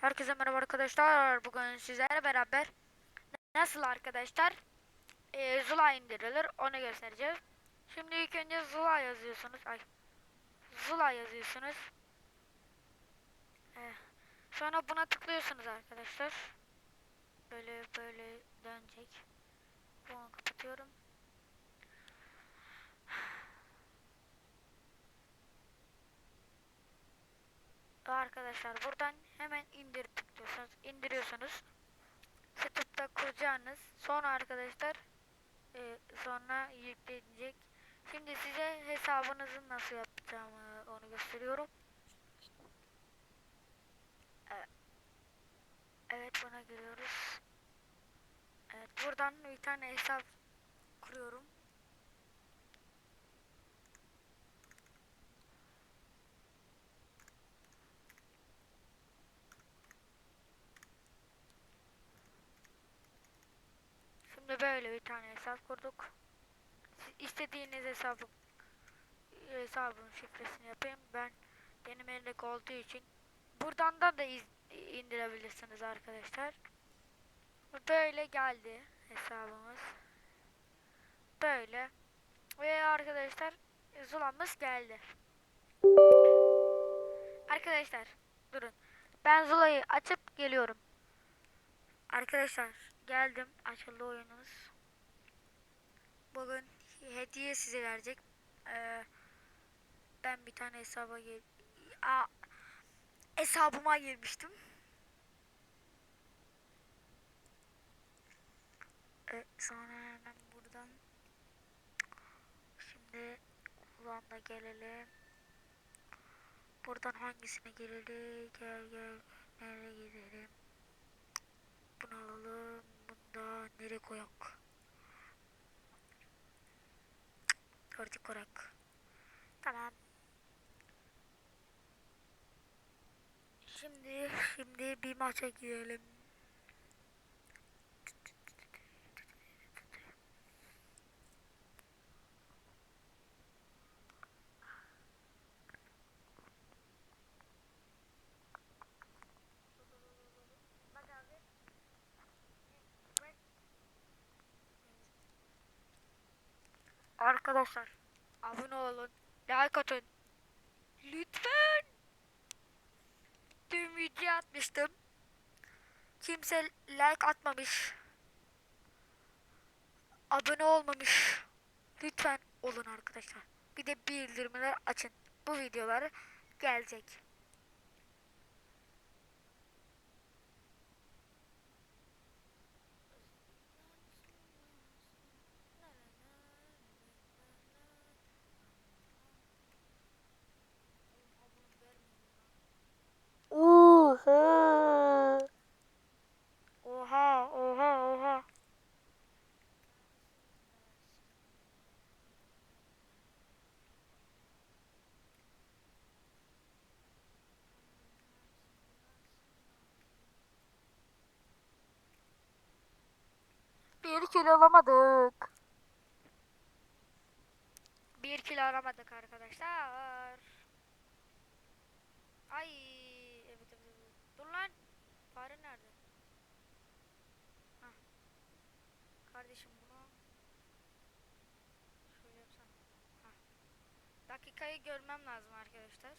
Herkese merhaba arkadaşlar. Bugün sizlerle beraber nasıl arkadaşlar e, Zula indirilir onu göstereceğiz. Şimdi ilk önce Zula yazıyorsunuz. Ay. Zula yazıyorsunuz. Eh, Sonra buna tıklıyorsunuz arkadaşlar. Böyle böyle dönecek. Bunu kapatıyorum. Arkadaşlar buradan hemen indir tıklıyorsunuz. indiriyorsunuz. Setup'ta kuracağınız. Sonra arkadaşlar e, sonra yüklenecek. Şimdi size hesabınızı nasıl yapacağımı onu gösteriyorum. Evet. Evet buna giriyoruz. Evet buradan bir tane hesap kuruyorum. Şimdi böyle bir tane hesap kurduk. İstediğiniz hesabı hesabın şifresini yapayım. Ben benim elimdeki olduğu için buradan da da iz- indirebilirsiniz arkadaşlar. Böyle geldi hesabımız. Böyle. Ve arkadaşlar Zula'mız geldi. Arkadaşlar durun. Ben Zula'yı açıp geliyorum. Arkadaşlar geldim. Açıldı oyunumuz. Bugün hediye size verecek. Ee, ben bir tane hesaba gir Aa, hesabıma girmiştim. Ee, sonra hemen buradan şimdi kulağına gelelim. Buradan hangisine girelim? Gel gel. Nereye gidelim? Bunu alalım. Bunda nereye koyak? Gördük koyak. Tamam. Şimdi şimdi bir maça girelim. Arkadaşlar abone olun, like atın. Lütfen. Dün video atmıştım. Kimse like atmamış. Abone olmamış. Lütfen olun arkadaşlar. Bir de bildirimleri açın. Bu videoları gelecek. Bir kilo alamadık. Bir kilo alamadık arkadaşlar. Ay evet evet evet. Dur lan. Fare nerede? Hah. Kardeşim bunu şöyle yapsana. Hah. Dakikayı görmem lazım arkadaşlar.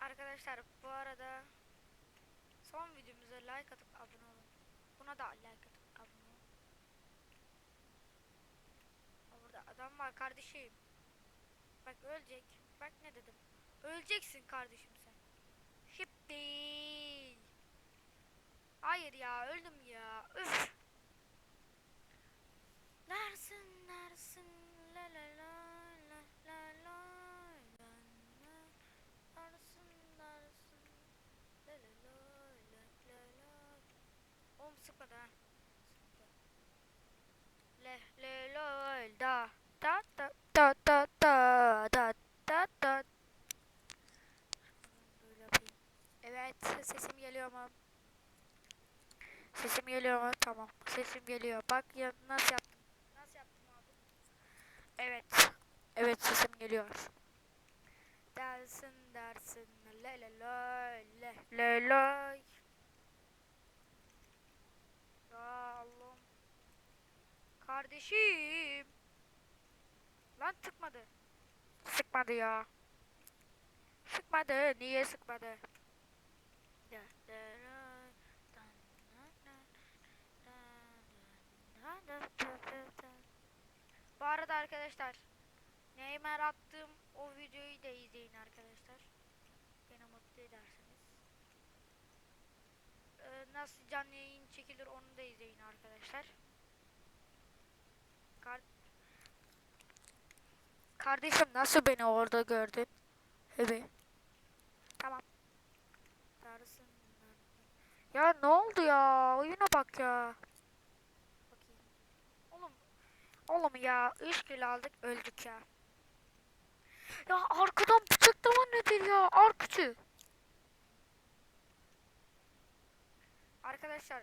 Arkadaşlar bu arada son videomuza like atıp abone olun. Buna da like atıp abone olun. Orada adam var kardeşim. Bak ölecek. Bak ne dedim. Öleceksin kardeşim sen. Şippi. Hayır ya öldüm ya. Üf. Nersin Oğlum sıkmadı ha. Le le lol da da da da da da da da da. Evet sesim geliyor mu? Sesim geliyor mu? Tamam. Sesim geliyor. Bak ya nasıl yaptım? Nasıl yaptım abi? Evet. Evet sesim geliyor. dersin dersin le le le le le le Ya Allah'ım Kardeşim Lan sıkmadı Sıkmadı ya Sıkmadı niye sıkmadı. Bu arada arkadaşlar Neymar attığım o videoyu da izleyin arkadaşlar. Beni mutlu edersiniz. Ee, nasıl canlı yayın çekilir onu da izleyin arkadaşlar. Kar Kardeşim nasıl beni orada gördün? Evet. Tamam. Ya ne oldu ya? Oyuna bak ya. Bakayım. Oğlum. Oğlum ya 3 kilo aldık öldük ya. Ya arkadan bıçaklama nedir ya? Arkçı. Arkadaşlar